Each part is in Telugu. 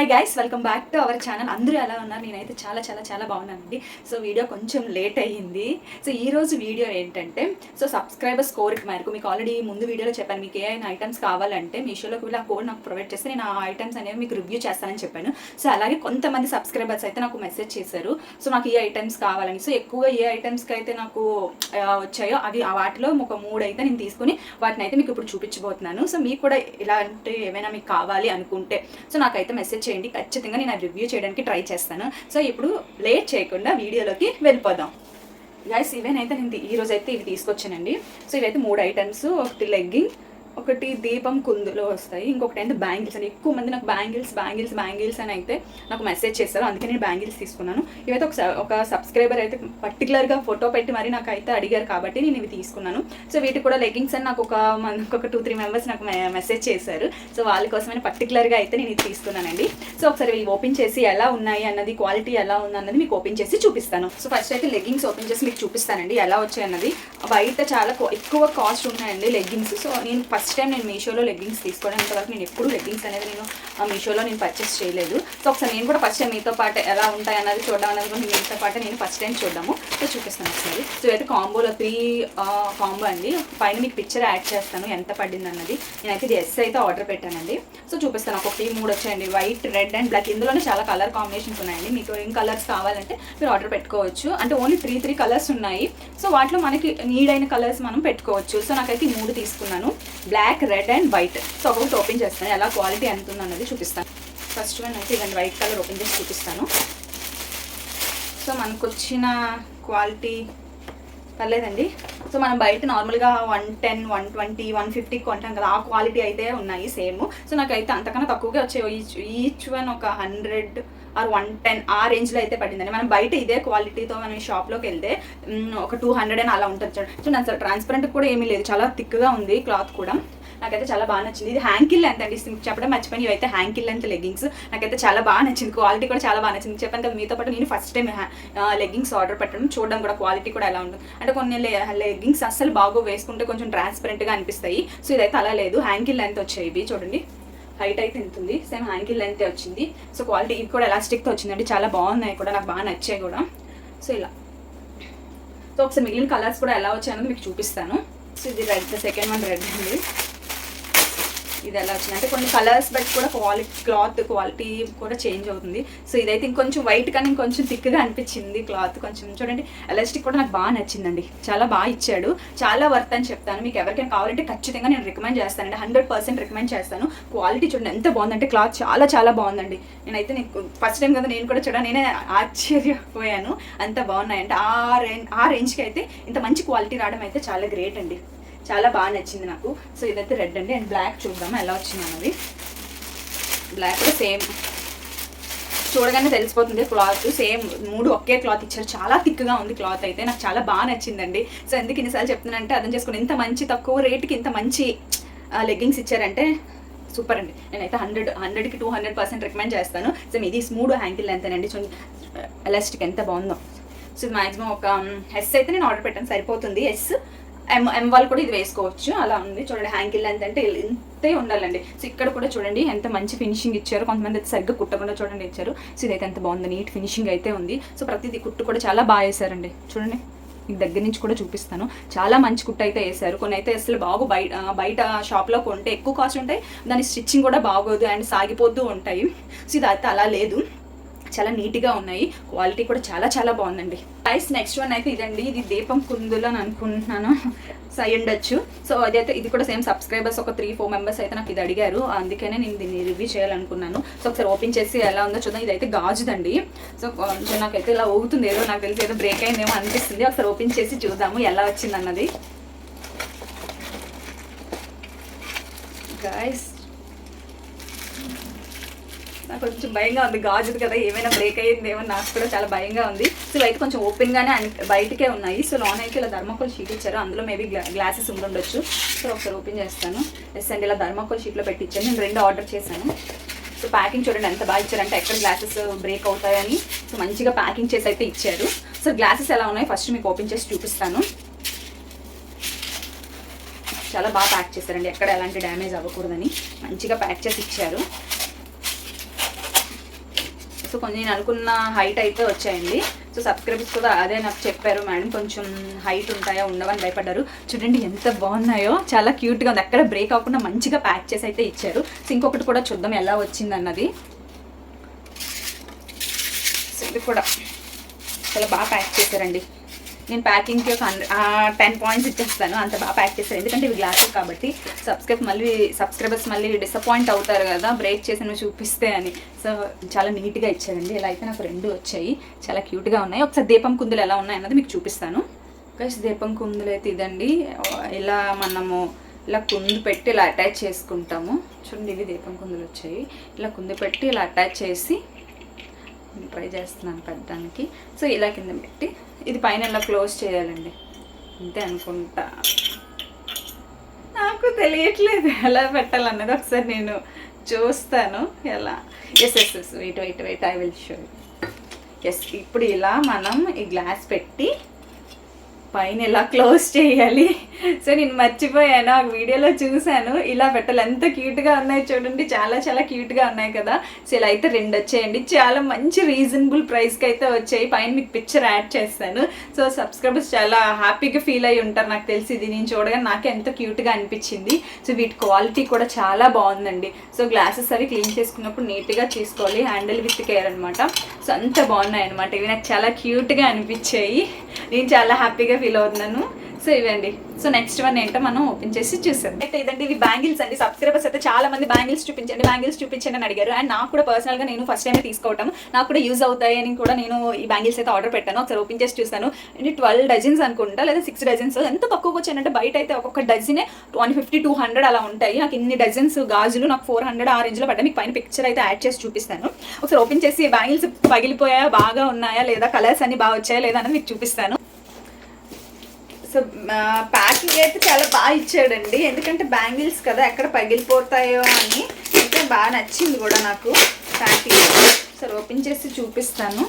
Hi guys welcome back to our channel అందరూ ఎలా ఉన్నారు? నేనైతే చాలా చాలా చాలా బాగున్నానండి. సో వీడియో కొంచెం లేట్ అయ్యింది. సో ఈ రోజు వీడియో ఏంటంటే సో సబ్స్క్రైబర్స్ కోరిక మేరకు మీకు ఆల్రెడీ ముందు వీడియోలో చెప్పాను మీకు ఏ ఐటమ్స్ కావాలంటే మీషోలోకి వెళ్ళి ఆ కోడ్ నాకు ప్రొవైడ్ చేస్తే నేను ఆ ఐటమ్స్ అనేవి మీకు రివ్యూ చేస్తానని చెప్పాను. సో అలాగే కొంతమంది సబ్స్క్రైబర్స్ అయితే నాకు మెసేజ్ చేశారు. సో నాకు ఏ ఐటమ్స్ కావాలని. సో ఎక్కువగా ఏ ఐటమ్స్కి అయితే నాకు వచ్చాయో అవి వాటిలో ఒక మూడు అయితే నేను తీసుకుని వాటిని అయితే మీకు ఇప్పుడు చూపించబోతున్నాను. సో మీకు కూడా ఇలాంటి ఏమైనా మీకు కావాలి అనుకుంటే సో నాకైతే మెసేజ్ చేయండి. ఖచ్చితంగా నేను రివ్యూ చేయడానికి ట్రై చేస్తాను. సో ఇప్పుడు లేట్ చేయకుండా వీడియోలోకి వెళ్ళిపోదాం. గైస్ ఇవేనైతే నేను తీ- అయితే ఇవి తీసుకొచ్చానండి. సో ఇవైతే మూడు ఐటమ్స్ ఒకటి లెగ్గింగ్ ఒకటి దీపం కుందులో వస్తాయి. ఇంకొకటి అయితే బ్యాంగిల్స్ అని. ఎక్కువ మంది నాకు బ్యాంగిల్స్ బ్యాంగిల్స్ బ్యాంగిల్స్ అని అయితే నాకు మెసేజ్ చేస్తారు. అందుకే నేను బ్యాంగిల్స్ తీసుకున్నాను. ఇవైతే ఒక ఒక సబ్స్క్రైబర్ అయితే పర్టికులర్గా ఫోటో పెట్టి మరి నాకు అయితే అడిగారు కాబట్టి నేను ఇవి తీసుకున్నాను. సో వీటికి కూడా లెగ్గింగ్స్ అని నాకు ఒక ఒక టూ త్రీ మెంబర్స్ నాకు మెసేజ్ చేశారు. సో వాళ్ళ కోసమైనా పర్టికులర్గా అయితే నేను ఇది తీసుకున్నానండి. సో ఒకసారి ఇవి ఓపెన్ చేసి ఎలా ఉన్నాయి అన్నది క్వాలిటీ ఎలా ఉంది అన్నది మీకు ఓపెన్ చేసి చూపిస్తాను. సో ఫస్ట్ అయితే లెగ్గింగ్స్ ఓపెన్ చేసి మీకు చూపిస్తానండి ఎలా వచ్చాయి అన్నది. బయట చాలా ఎక్కువ కాస్ట్ ఉన్నాయండి లెగ్గింగ్స్. సో నేను ఫస్ట్ టైం నేను మీషోలో లెగ్గింగ్స్ తీసుకోవడం ఇంతవరకు నేను ఎప్పుడు లెగ్గింగ్స్ అనేది నేను ఆ, మీషోలో నేను పర్చేస్ చేయలేదు. సో ఒకసారి నేను కూడా ఫస్ట్ టైం మీతో పాటు ఎలా ఉంటాయి అన్నది చూడడం అనేది కూడా మీతో పాటు నేను ఫస్ట్ టైం చూడడము. సో చూపిస్తాను ఒకసారి. సో అయితే కాంబోలో త్రీ కాంబో అండి. పైన మీకు పిక్చర్ యాడ్ చేస్తాను ఎంత పడింది అన్నది. నేనైతే ఇది ఎస్ అయితే ఆర్డర్ పెట్టానండి. సో చూపిస్తాను ఒకటి మూడు వచ్చాయండి. వైట్ రెడ్ అండ్ బ్లాక్ ఇందులోనే చాలా కలర్ కాంబినేషన్స్ ఉన్నాయండి. మీకు ఏం కలర్స్ కావాలంటే మీరు ఆర్డర్ పెట్టుకోవచ్చు. అంటే ఓన్లీ త్రీ త్రీ కలర్స్ ఉన్నాయి. సో వాటిలో మనకి నీడ్ అయిన కలర్స్ మనం పెట్టుకోవచ్చు. సో నాకైతే ఈ మూడు తీసుకున్నాను. Black red and white. So ఒకటి ఓపెన్ చేస్తాను. ఎలా క్వాలిటీ ఎంత ఉందన్నది చూపిస్తాను. ఫస్ట్ వన్ అయితే ఇదండి వైట్ కలర్ ఓపెన్ చేసి చూపిస్తాను. సో మనకు వచ్చిన క్వాలిటీ పర్లేదండి. సో మనం బయట నార్మల్గా one ten one twenty one ఫిఫ్టీకి కొంటాం కదా ఆ క్వాలిటీ అయితే ఉన్నాయి సేమ్. సో నాకైతే అంతకన్నా తక్కువగా వచ్చాయి. ఈచ్ ఈచ్ వన్ ఒక హండ్రెడ్ ఆర్ వన్ టెన్ ఆ రేంజ్లో అయితే పడిందండి మనం బయట ఇదే క్వాలిటీతో మనం షాప్లోకి వెళ్తే ఒక టూ హండ్రెడ్ అని అలా ఉంటుంది చూడండి. అసలు ట్రాన్స్పరెంట్ కూడా ఏమీ లేదు. చాలా థిక్గా ఉంది క్లాత్ కూడా. నాకైతే చాలా బాగా నచ్చింది. ఇది హ్యాంకిల్ లెంత్ అండి. చెప్పడం మర్చిపోయి ఇవైతే హ్యాంకిల్ లెంత్ లెగ్గింగ్స్ నాకైతే చాలా బాగా నచ్చింది. క్వాలిటీ కూడా చాలా బాగా నచ్చింది. చెప్పాను కదా మీతో పాటు నేను ఫస్ట్ టైం లెగ్గింగ్స్ ఆర్డర్ పెట్టడం చూడడం కూడా క్వాలిటీ కూడా ఎలా ఉంటుంది. అంటే కొన్ని లెగ్గింగ్స్ అస్సలు బాగా వేసుకుంటే కొంచెం ట్రాన్స్పరెంట్గా అనిపిస్తాయి. సో ఇదైతే అలా లేదు. హ్యాంకిల్ లెంత్ వచ్చాయి ఇవి చూడండి. హైట్ అయితే ఎంత ఉంది? సేమ్ హ్యాంకిల్ లెంత్ వచ్చింది. సో క్వాలిటీ ఇది కూడా ఎలాస్టిక్తో వచ్చిందండి చాలా బాగున్నాయి కూడా నాకు బాగా నచ్చాయి కూడా. సో ఇలా. సో ఒకసారి మిగిలిన కలర్స్ కూడా ఎలా వచ్చాయన్నది మీకు చూపిస్తాను. సో ఇది రెడ్ సెకండ్ వన్ రెడ్ అండి. ఇది ఎలా వచ్చింది? అంటే కొన్ని కలర్స్ బట్టి కూడా క్వాలిటీ క్లాత్ క్వాలిటీ కూడా చేంజ్ అవుతుంది. సో ఇదైతే ఇంకొంచెం వైట్ కానీ ఇంకొంచెం థిక్గా అనిపించింది క్లాత్ కొంచెం. చూడండి ఎలాస్టిక్ కూడా నాకు బాగా నచ్చిందండి. చాలా బాగా ఇచ్చాడు. చాలా వర్త్ అని చెప్తాను. మీకు ఎవరికైనా కావాలంటే ఖచ్చితంగా నేను రికమెండ్ చేస్తానండి. హండ్రెడ్ పర్సెంట్ రికమెండ్ చేస్తాను. క్వాలిటీ చూడండి ఎంత బాగుందంటే క్లాత్ చాలా చాలా బాగుందండి. నేనైతే నీకు ఫస్ట్ టైం కదా నేను కూడా చూడ నేనే ఆశ్చర్యపోయాను. అంత బాగున్నాయంటే. ఆ రేంజ్ ఆ రేంజ్కి అయితే ఇంత మంచి క్వాలిటీ రావడం అయితే చాలా గ్రేట్ అండి. చాలా బాగా నచ్చింది నాకు. సో ఇదైతే రెడ్ అండి. అండ్ బ్లాక్ చూద్దాము ఎలా వచ్చింది అన్నది. Black same. చూడగానే తెలిసిపోతుంది క్లాత్. సేమ్ మూడు ఒకే క్లాత్ ఇచ్చారు. చాలా థిక్గా ఉంది క్లాత్ అయితే. నాకు చాలా బాగా నచ్చిందండి. సో ఎందుకు ఇన్నిసార్లు చెప్తున్నానంటే అర్థం చేసుకుని ఇంత మంచి తక్కువ రేట్కి ఇంత మంచి లెగ్గింగ్స్ ఇచ్చారంటే సూపర్ అండి. నేనైతే హండ్రెడ్ హండ్రెడ్కి టూ హండ్రెడ్ పర్సెంట్ రికమెండ్ చేస్తాను. సో ఇది స్మూడ్ హ్యాంకిల్ అండి. చూడండి ఎలాస్టిక్ ఎంత బాగుందో. సో ఇది మాక్సిమం ఒక ఎస్ అయితే నేను ఆర్డర్ పెట్టాను. సరిపోతుంది ఎస్ ఎం ఎం వాళ్ళు కూడా ఇది వేసుకోవచ్చు. అలా ఉంది. చూడండి హ్యాంకిల్ లెంత్ అంటే ఇంతే ఉండాలండి. సో ఇక్కడ కూడా చూడండి ఎంత మంచి ఫినిషింగ్ ఇచ్చారు. కొంతమంది అయితే సరిగ్గా కుట్టకుండా చూడండి ఇచ్చారు. సో ఇదైతే ఎంత బాగుంది. నీట్ ఫినిషింగ్ అయితే ఉంది. సో ప్రతిదీ కుట్టు కూడా చాలా బాగా వేశారండి చూడండి మీకు దగ్గర నుంచి కూడా చూపిస్తాను. చాలా మంచి కుట్ట అయితే వేశారు కొన్ని అయితే అసలు బాగు బయట బయట షాప్లో కొంటే ఎక్కువ కాస్ట్ ఉంటాయి. దాని స్టిచ్చింగ్ కూడా బాగోదు. అండ్ సాగిపోతూ ఉంటాయి. సో ఇది అయితే అలా లేదు. చాలా నీట్గా ఉన్నాయి. క్వాలిటీ కూడా చాలా చాలా బాగుందండి. ప్రైస్ నెక్స్ట్ వన్ అయితే ఇదండి. ఇది దీపం కుందులు అని అనుకుంటున్నాను. సై ఉండొచ్చు. సో అదైతే ఇది కూడా సేమ్ సబ్స్క్రైబర్స్ ఒక త్రీ ఫోర్ మెంబర్స్ అయితే నాకు ఇది అడిగారు. అందుకనే నేను దీన్ని రివ్యూ చేయాలనుకున్నాను. సో ఒకసారి ఓపెన్ చేసి ఎలా ఉందో చూద్దాం. ఇదైతే గాజుదండి. సో కొంచెం నాకైతే ఇలా ఊగుతుంది. ఏదో నాకు తెలిసి ఏదో బ్రేక్ అయిందేమో అనిపిస్తుంది. ఒకసారి ఓపెన్ చేసి చూద్దాము ఎలా వచ్చింది అన్నది గాయస్ నాకు కొంచెం భయంగా ఉంది. గాజుది కదా ఏమైనా బ్రేక్ అయ్యిందేమో నాకు కూడా చాలా భయంగా ఉంది. సో అయితే కొంచెం ఓపెన్గానే బయటకే ఉన్నాయి. సో లోన్ అయితే ఇలా ధర్మకోల్ షీట్ ఇచ్చారు. అందులో మేబీ గ్లాసెస్ ఉండుండొచ్చు సో ఒకసారి ఓపెన్ చేస్తాను. ఎస్ అండి ఇలా ధర్మకోల్ షీట్లో పెట్టించాను నేను రెండు ఆర్డర్ చేశాను. సో ప్యాకింగ్ చూడండి ఎంత బాగా ఇచ్చారంటే ఎక్కడ గ్లాసెస్ బ్రేక్ అవుతాయని. సో మంచిగా ప్యాకింగ్ చేసి అయితే ఇచ్చారు. సో గ్లాసెస్ ఎలా ఉన్నాయి? ఫస్ట్ మీకు ఓపెన్ చేసి చూపిస్తాను. చాలా బాగా ప్యాక్ చేశారండి. ఎక్కడ ఎలాంటి డ్యామేజ్ అవ్వకూడదని. మంచిగా ప్యాక్ చేసి ఇచ్చారు. సో కొంచెం నేను అనుకున్న హైట్ అయితే వచ్చాయండి. సో సబ్స్క్రైబర్స్ కూడా అదే నాకు చెప్పారు మేడం కొంచెం హైట్ ఉంటాయా ఉండవని భయపడ్డారు. చూడండి ఎంత బాగున్నాయో. చాలా క్యూట్గా ఉంది. ఎక్కడ బ్రేక్ అవ్వకుండా మంచిగా ప్యాక్ చేసి అయితే ఇచ్చారు. సో ఇంకొకటి కూడా చూద్దాం ఎలా వచ్చింది అన్నది. సో ఇది కూడా చాలా బాగా ప్యాక్ చేశారండి. నేను ప్యాకింగ్కి ఒక టెన్ పాయింట్స్ ఇచ్చేస్తాను. అంత బాగా ప్యాక్ చేశారు ఎందుకంటే ఇవి గ్లాసెస్ కాబట్టి సబ్స్క్రైబ్ మళ్ళీ సబ్స్క్రైబర్స్ మళ్ళీ డిసప్పాయింట్ అవుతారు కదా. బ్రేక్ చేసి నువ్వు చూపిస్తే అని. సో చాలా నీట్గా ఇచ్చారండి. ఇలా అయితే నాకు రెండు వచ్చాయి. చాలా క్యూట్గా ఉన్నాయి. ఒకసారి దీపం కుందులు ఎలా ఉన్నాయి అన్నది మీకు చూపిస్తాను. ఫస్ట్ దీపం కుందులు అయితే ఇదండి. ఇలా మనము ఇలా కుందు పెట్టి ఇలా అటాచ్ చేసుకుంటాము. చూడండి ఇవి దీపం కుందులు వచ్చాయి. ఇలా కుందు పెట్టి ఇలా అటాచ్ చేసి ట్రై చేస్తున్నాను పెట్టడానికి. సో ఇలా కింద పెట్టి ఇది పైన ఇలా క్లోజ్ చేయాలండి. అంతే అనుకుంటా. నాకు తెలియట్లేదు ఎలా పెట్టాలన్నది ఒకసారి నేను చూస్తాను. ఎలా? Yes yes yes wait wait wait I will show yes ఇప్పుడు ఇలా మనం ఈ గ్లాస్ పెట్టి పైన ఇలా క్లోజ్ చేయాలి? సో నేను మర్చిపోయాను. ఆ వీడియోలో చూశాను. ఇలా పెట్టాలి ఎంత క్యూట్గా ఉన్నాయి చూడండి. చాలా చాలా క్యూట్గా ఉన్నాయి కదా. సో ఇలా అయితే రెండు వచ్చాయండి. చాలా మంచి రీజనబుల్ ప్రైస్కి అయితే వచ్చాయి. పైన మీకు పిక్చర్ యాడ్ చేస్తాను. సో సబ్స్క్రైబర్స్ చాలా హ్యాపీగా ఫీల్ అయ్యి ఉంటారు. నాకు తెలిసి ఇది నేను చూడగానే నాకే ఎంత క్యూట్గా అనిపించింది. సో వీటి క్వాలిటీ కూడా చాలా బాగుందండి. సో గ్లాసెస్ అవి క్లీన్ చేసుకున్నప్పుడు నీట్గా చేసుకోవాలి హ్యాండిల్ విత్ కేర్ అనమాట అంత బాగున్నాయి అనమాట ఇవి నాకు చాలా క్యూట్గా అనిపించాయి. నేను చాలా హ్యాపీగా ఫీల్ అవుతున్నాను. సో ఇవండి. సో నెక్స్ట్ వన్ ఏంటో మనం ఓపెన్ చేసి చూసాం అయితే ఇదండి ఇవి బ్యాంగిల్స్ అండి. సబ్స్క్రైబర్స్ అయితే చాలా మంది బ్యాంగిల్స్ చూపించండి బ్యాంగిల్స్ చూపించండి అని అడిగారు. అండ్ నాకు కూడా పర్సనల్గా నేను ఫస్ట్ టైం తీసుకోవటం. నాకు కూడా యూజ్ అవుతాయి అని కూడా నేను ఈ బ్యాంగిల్స్ అయితే ఆర్డర్ పెట్టాను. ఒకసారి ఓపెన్ చేసి చూసాను అంటే ట్వెల్వ్ డజన్స్ అనుకుంటా లేదా సిక్స్ డజన్స్ ఎంత తక్కువగా వచ్చాయంటే బయట అయితే ఒక్కొక్క డజనే వన్ ఫిఫ్టీ టూ హండ్రెడ్ అలా ఉంటాయి. నాకు ఇన్ని డజన్స్ గాజులు నాకు ఫోర్ హండ్రెడ్ ఆ రేంజ్లో పడ్డా మీకు పైన పిక్చర్ అయితే యాడ్ చేసి చూపిస్తాను. ఒకసారి ఓపెన్ చేసి బ్యాంగిల్స్ పగిలిపోయాయా బాగా ఉన్నాయా లేదా కలర్స్ అన్ని బాగా వచ్చాయా లేదా అని మీకు చూపిస్తాను. సో ప్యాకింగ్ అయితే చాలా బాగా ఇచ్చాడండి. ఎందుకంటే బ్యాంగిల్స్ కదా ఎక్కడ పగిలిపోతాయో అని. అయితే బాగా నచ్చింది కూడా నాకు ప్యాకింగ్. సరే ఓపెన్ చేసి చూపిస్తాను.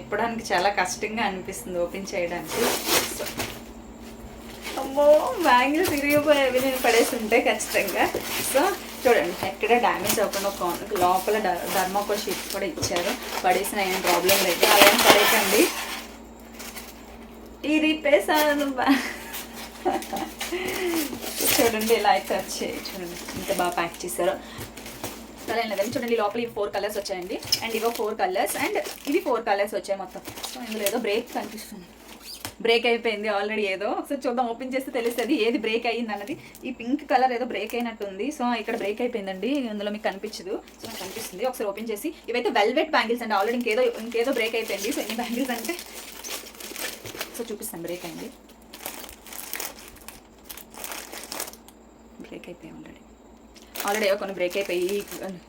ఇప్పడానికి చాలా కష్టంగా అనిపిస్తుంది ఓపెన్ చేయడానికి. సో అమ్మో బ్యాంగిల్స్ ఇరిగిపోయేవి నేను పడేసి ఉంటే ఖచ్చితంగా సో చూడండి ఎక్కడ డ్యామేజ్ అవ్వకుండా ఒక లోపల ధర్మోకోల్ షీట్స్ కూడా ఇచ్చారు. పడేసిన ఏం ప్రాబ్లం లేదు. అలా ఏం పడేయకండి ఇది పేసాను చూడండి ఇలా అయితే వచ్చాయి. చూడండి ఇంత బాగా ప్యాక్ చేశారు. సరే లేదండి చూడండి లోపల ఈ ఫోర్ కలర్స్ వచ్చాయండి. అండ్ ఇవో ఫోర్ కలర్స్ అండ్ ఇవి ఫోర్ కలర్స్ వచ్చాయి మొత్తం. సో ఇందులో ఏదో బ్రేక్ కనిపిస్తుంది. బ్రేక్ అయిపోయింది ఆల్రెడీ ఏదో. ఒకసారి చూద్దాం ఓపెన్ చేస్తే తెలుస్తుంది ఏది బ్రేక్ అయ్యింది అన్నది. ఈ పింక్ కలర్ ఏదో బ్రేక్ అయినట్టుంది. సో ఇక్కడ బ్రేక్ అయిపోయిందండి. అందులో మీకు కనిపించదు. సో నాకు కనిపిస్తుంది. ఒకసారి ఓపెన్ చేసి ఇవైతే వెల్వెట్ బ్యాంగిల్స్ అండి. ఆల్రెడీ ఇంకేదో ఇంకేదో బ్రేక్ అయిపోయింది. సో ఎన్ని బ్యాంగిల్స్ అంటే ఒకసారి చూపిస్తాను బ్రేక్ అయింది. బ్రేక్ అయిపోయి ఆల్రెడీ ఆల్రెడీ ఏవో కొన్ని బ్రేక్ అయిపోయి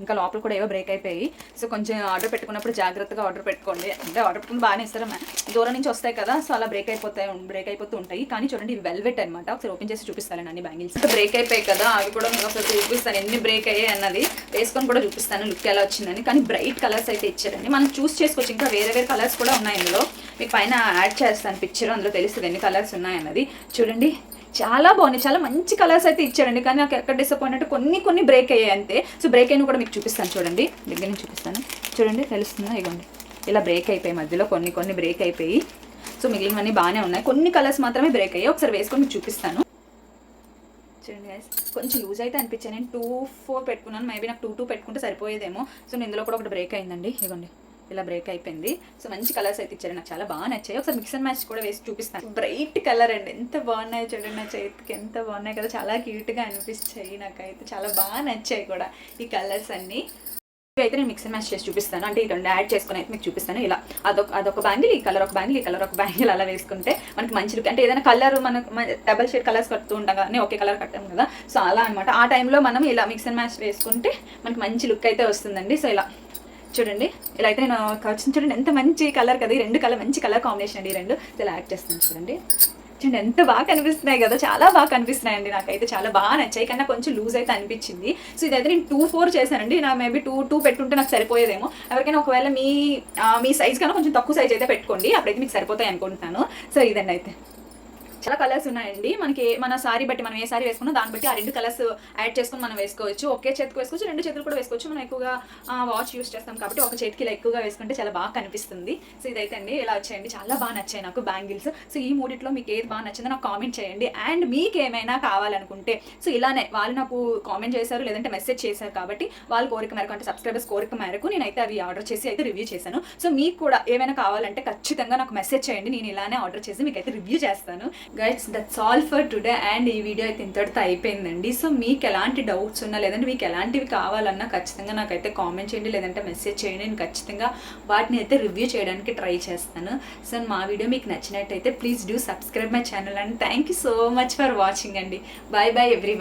ఇంకా లోపల కూడా ఏవో బ్రేక్ అయిపోయి. సో కొంచెం ఆర్డర్ పెట్టుకున్నప్పుడు జాగ్రత్తగా ఆర్డర్ పెట్టుకోండి. అంటే ఆర్డర్ పెట్టుకుని బాగానే ఇస్తారు దూరం నుంచి వస్తాయి కదా సో అలా బ్రేక్ అయిపోతాయి బ్రేక్ అయిపోతూ ఉంటాయి. కానీ చూడండి ఇవి వెల్వెట్ అనమాట ఒకసారి ఓపెన్ చేసి చూపిస్తాను అన్ని బ్యాంగిల్స్ బ్రేక్ అయిపోయాయి కదా అవి కూడా నేను ఒకసారి చూపిస్తాను. ఎన్ని బ్రేక్ అయ్యాయి అన్నది వేసుకొని కూడా చూపిస్తాను లుక్ ఎలా వచ్చిందని. కానీ బ్రైట్ కలర్స్ అయితే ఇచ్చారండి. మనం చూస్ చేసుకోవచ్చు. ఇంకా వేరే వేరే కలర్స్ కూడా ఉన్నాయి ఇందులో. మీకు పైన యాడ్ చేస్తాను పిక్చర్ అందులో తెలుస్తుంది ఎన్ని కలర్స్ ఉన్నాయన్నది చూడండి. చాలా బాగున్నాయి. చాలా మంచి కలర్స్ అయితే ఇచ్చారండి కానీ నాకు ఎక్కడ డిసప్పాయింట్ కొన్ని కొన్ని బ్రేక్ అయ్యాయి అంతే. సో బ్రేక్ అయిన కూడా మీకు చూపిస్తాను. చూడండి. దగ్గర నుంచి చూపిస్తాను. చూడండి తెలుస్తుందా? ఇగోండి. ఇలా బ్రేక్ అయిపోయి మధ్యలో కొన్ని కొన్ని బ్రేక్ అయిపోయి. సో మిగిలినవన్నీ బాగానే ఉన్నాయి. కొన్ని కలర్స్ మాత్రమే బ్రేక్ అయ్యాయి. ఒకసారి వేసుకొని మీకు చూపిస్తాను. చూడండి గైస్ కొంచెం లూజ్ అయితే అనిపించాను నేను టూ ఫోర్ పెట్టుకున్నాను. మేబీ నాకు టూ టూ పెట్టుకుంటే సరిపోయేదేమో. సో నేను ఇందులో కూడా ఒకటి బ్రేక్ అయిందండి. ఇవ్వండి ఇలా బ్రేక్ అయిపోయింది. సో మంచి కలర్స్ అయితే ఇచ్చారు. నాకు చాలా బాగా నచ్చాయి. ఒకసారి మిక్స్ అండ్ మ్యాచ్ కూడా వేసి చూపిస్తాను. బ్రైట్ కలర్ అండి. ఎంత బాగున్నాయి చూడండి నా చేతికి. ఎంత బాగున్నాయి కదా. చాలా క్యూట్గా అనిపిస్తాయి నాకైతే. చాలా బాగా నచ్చాయి కూడా ఈ కలర్స్ అన్నీ. అయితే నేను మిక్స్ అండ్ మ్యాచ్ చేసి చూపిస్తాను. అంటే ఈ రెండు యాడ్ చేసుకుని అయితే మీకు చూపిస్తాను. ఇలా అదొక అదొక బ్యాంగిల్ ఈ కలర్ ఒక బ్యాంగిల్ ఈ కలర్ ఒక బ్యాంగిల్ అలా వేసుకుంటే మనకి మంచి లుక్ అంటే ఏదైనా కలర్ మనకు డబల్ షేడ్ కలర్స్ కడుతూ ఉంటాం కానీ ఒకే కలర్ కట్టాం కదా. సో అలా అనమాట ఆ టైంలో మనం ఇలా మిక్స్ అండ్ మ్యాచ్ వేసుకుంటే మనకి మంచి లుక్ అయితే వస్తుందండి. సో ఇలా చూడండి. ఇలా అయితే నేను వచ్చింది చూడండి ఎంత మంచి కలర్ కదా. ఈ రెండు కలర్ మంచి కలర్ కాంబినేషన్ అండి ఈ రెండు. ఇలా యాడ్ చేస్తాను చూడండి. చూడండి ఎంత బాగా కనిపిస్తున్నాయి కదా. చాలా బాగా కనిపిస్తున్నాయండి. నాకైతే చాలా బాగా నచ్చాయి. కన్నా కొంచెం లూజ్ అయితే అనిపించింది. సో ఇదైతే నేను టూ ఫోర్ చేశానండి. నా మేబీ టూ టూ పెట్టుంటే నాకు సరిపోయేదేమో. ఎవరికైనా ఒకవేళ మీ మీ సైజ్ కన్నా కొంచెం తక్కువ సైజ్ అయితే పెట్టుకోండి. అప్పుడైతే మీకు సరిపోతాయి అనుకుంటున్నాను. సో ఇదండి అయితే. చాలా కలర్స్ ఉన్నాయండి. మనకి మన సారీ బట్టి మనం ఏ సారీ వేసుకున్నా దాన్ని బట్టి ఆ రెండు కలర్స్ యాడ్ చేసుకుని మనం వేసుకోవచ్చు. ఒకే చేతికి వేసుకోవచ్చు రెండు చేతులు కూడా వేసుకోవచ్చు. మనం ఎక్కువగా వాచ్ యూస్ చేస్తాం కాబట్టి ఒక చేతికి ఇలా ఎక్కువగా వేసుకుంటే చాలా బాగా కనిపిస్తుంది. సో ఇదైతే అండి ఇలా వచ్చేయండి. చాలా బాగా నచ్చాయి నాకు బ్యాంగిల్స్. సో ఈ మూడిట్లో మీకు ఏది బాగా నచ్చిందో నాకు కామెంట్ చేయండి. అండ్ మీకు ఏమైనా కావాలనుకుంటే సో ఇలానే వాళ్ళు నాకు కామెంట్ చేశారు లేదంటే మెసేజ్ చేశారు కాబట్టి వాళ్ళ కోరిక మేరకు అంటే సబ్స్క్రైబర్స్ కోరిక మేరకు నేనైతే అవి ఆర్డర్ చేసి అయితే రివ్యూ చేశాను. సో మీకు కూడా ఏమైనా కావాలంటే ఖచ్చితంగా నాకు మెసేజ్ చేయండి. నేను ఇలానే ఆర్డర్ చేసి మీకు అయితే రివ్యూ చేస్తాను. Guys that's all for today and ఈ వీడియో అయితే ఇంతటితో అయిపోయిందండి. సో మీకు ఎలాంటి డౌట్స్ ఉన్నా లేదంటే మీకు ఎలాంటివి కావాలన్నా ఖచ్చితంగా నాకైతే కామెంట్ చేయండి లేదంటే మెసేజ్ చేయండి. నేను ఖచ్చితంగా వాటిని అయితే రివ్యూ చేయడానికి ట్రై చేస్తాను. సో మా వీడియో మీకు నచ్చినట్టయితే please do subscribe my channel and thank you so much for watching అండి. Bye bye every